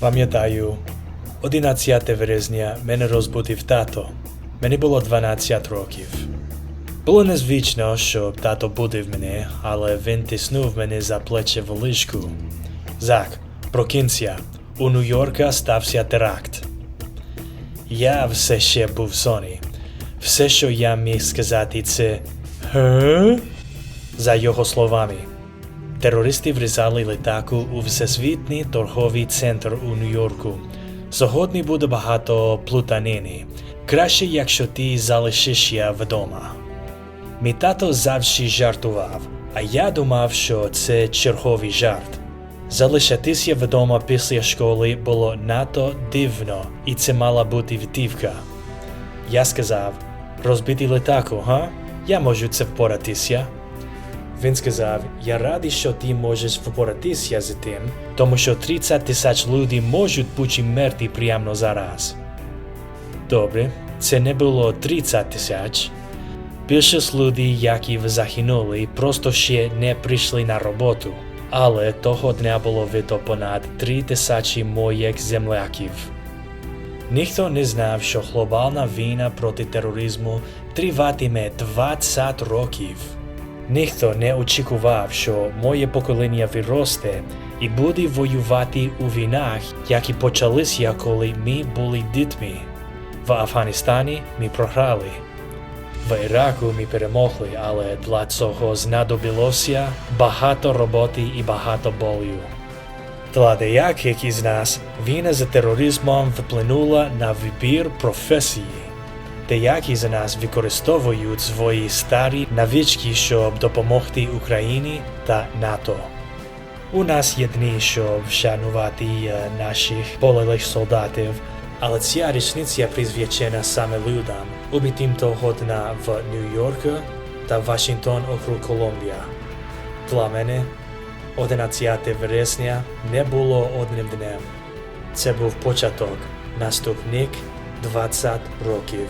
Пам'ятаю, 11 вересня мене розбудив тато. Мені було 12 років. Було незвично, що тато будив мене, але він тиснув мене за плече в ліжку. Зак, прокинься, у Нью-Йорка стався теракт. Я все ще був соні. Все, що я міг сказати, це «Ге?» За його словами. Терористи врізали літаку у Всесвітній торговий центр у Нью-Йорку. Сьогодні буде багато плутанини. Краще, якщо ти залишишся вдома. Мій тато завжди жартував, а я думав, що це черговий жарт. Залишатися вдома після школи було надто дивно, і це мала бути витівка. Я сказав: розбити літаку, га? Я можу це впоратися. Він сказав: Я радий, що ти можеш впоратися з тим, тому що 30 тисяч людей можуть бути мертві прямо зараз. Добре, це не було 30 тисяч. Більшість людей, які загинули, просто ще не прийшли на роботу. Але того дня було вбито понад 3 тисячі моїх земляків. Ніхто не знав, що глобальна війна проти тероризму триватиме 20 років. Ніхто не очікував, що моє покоління виросте і буде воювати у війнах, які почалися, коли ми були дітьми. В Афганістані ми програли. В Іраку ми перемогли, але для цього знадобилося багато роботи і багато болю. Для деяких із нас війна з тероризмом вплинула на вибір професії. Деякі з нас використовують свої старі навички, щоб допомогти Україні та НАТО. У нас є дні, щоб вшанувати е, наших полеглих солдатів, але ця річниця присвячена саме людям, убитим того дня в Нью-Йорку та Вашингтон округ Колумбія. Для мене 11 вересня не було одним днем. Це був початок наступних 20 років.